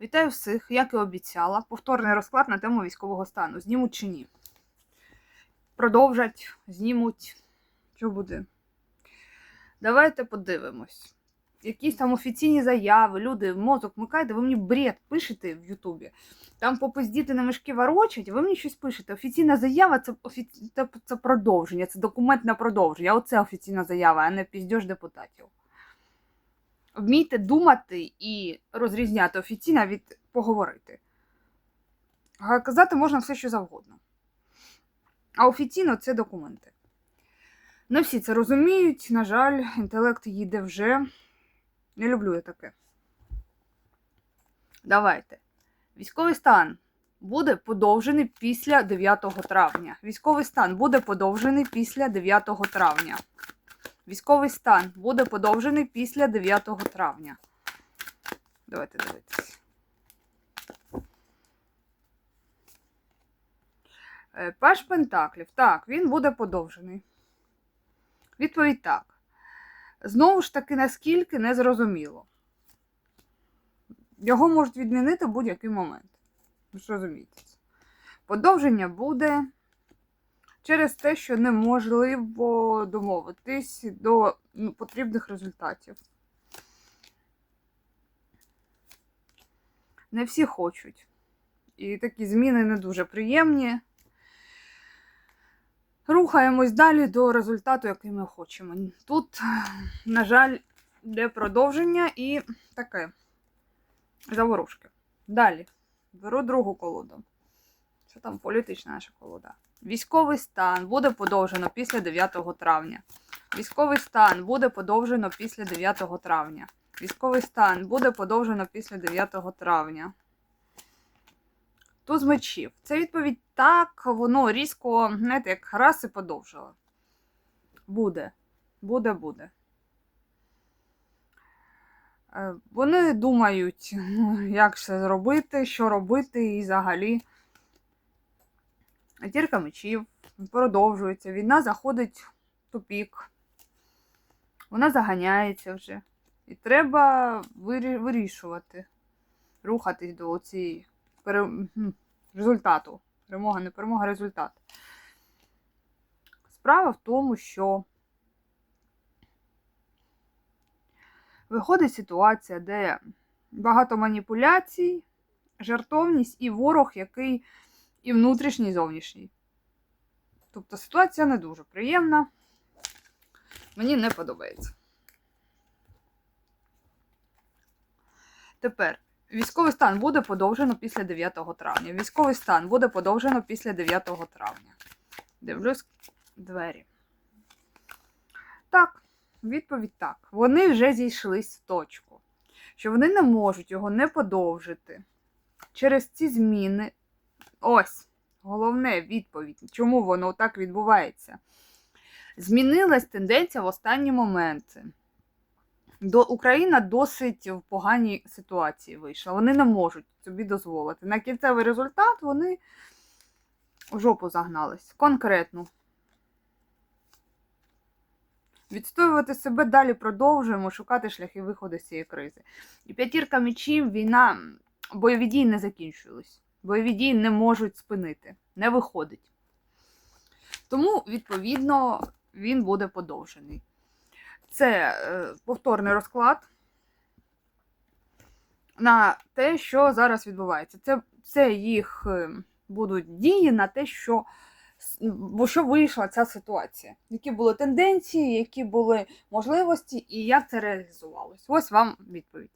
Вітаю всіх, як і обіцяла. Повторний розклад на тему військового стану. Знімуть чи ні? Продовжать, знімуть. Що буде? Давайте подивимось. Якісь там офіційні заяви, люди, мозок вмикайте, ви мені бред пишете в Ютубі. Там попиздіти на мішки ворочать, ви мені щось пишете. Офіційна заява це, офі... це, це продовження, це документ на продовження. Оце офіційна заява, а не піздьош депутатів. Вмійте думати і розрізняти офіційно від поговорити. Казати можна все, що завгодно. А офіційно це документи. Не всі це розуміють, на жаль, інтелект їде вже. Не люблю я таке. Давайте. Військовий стан буде подовжений після 9 травня. Військовий стан буде подовжений після 9 травня. Військовий стан буде подовжений після 9 травня. Давайте дивитися. Е, Паш Пентаклів. Так, він буде подовжений. Відповідь так. Знову ж таки, наскільки не зрозуміло. Його можуть відмінити в будь-який момент. Ви ж розумієте. Подовження буде через те, що неможливо домовитись до ну, потрібних результатів. Не всі хочуть. І такі зміни не дуже приємні. Рухаємось далі до результату, який ми хочемо. Тут, на жаль, йде продовження і таке заворушки. Далі. Беру другу колоду. Це там політична наша колода. Військовий стан буде подовжено після 9 травня. Військовий стан буде подовжено після 9 травня. Військовий стан буде подовжено після 9 травня. Туз мечів. Це відповідь так, воно різко, знаєте, як раз і подовжило. Буде. Буде, буде. Е, Вони думають, ну, як все зробити, що робити і взагалі. Тірка мечів продовжується. Війна заходить в тупік. Вона заганяється вже. І треба вирішувати, рухатись до цієї пере... результату. Перемога, не перемога, результат. Справа в тому, що виходить ситуація, де багато маніпуляцій, жартовність і ворог, який і внутрішній, і зовнішній. Тобто ситуація не дуже приємна. Мені не подобається. Тепер військовий стан буде подовжено після 9 травня. Військовий стан буде подовжено після 9 травня. Дивлюсь двері. Так, відповідь так. Вони вже зійшлись в точку, що вони не можуть його не подовжити через ці зміни. Ось, головне відповідь, чому воно так відбувається. Змінилась тенденція в останні моменти. До Україна досить в поганій ситуації вийшла. Вони не можуть собі дозволити. На кінцевий результат вони в жопу загнались. Конкретно. Відстоювати себе далі продовжуємо, шукати шляхи виходу з цієї кризи. І п'ятірка мечів, війна, бойові дії не закінчились. Бойові дії не можуть спинити, не виходить. Тому, відповідно, він буде подовжений. Це е, повторний розклад на те, що зараз відбувається. Це, це їх е, будуть дії на те, що, бо що вийшла ця ситуація. Які були тенденції, які були можливості і як це реалізувалось. Ось вам відповідь.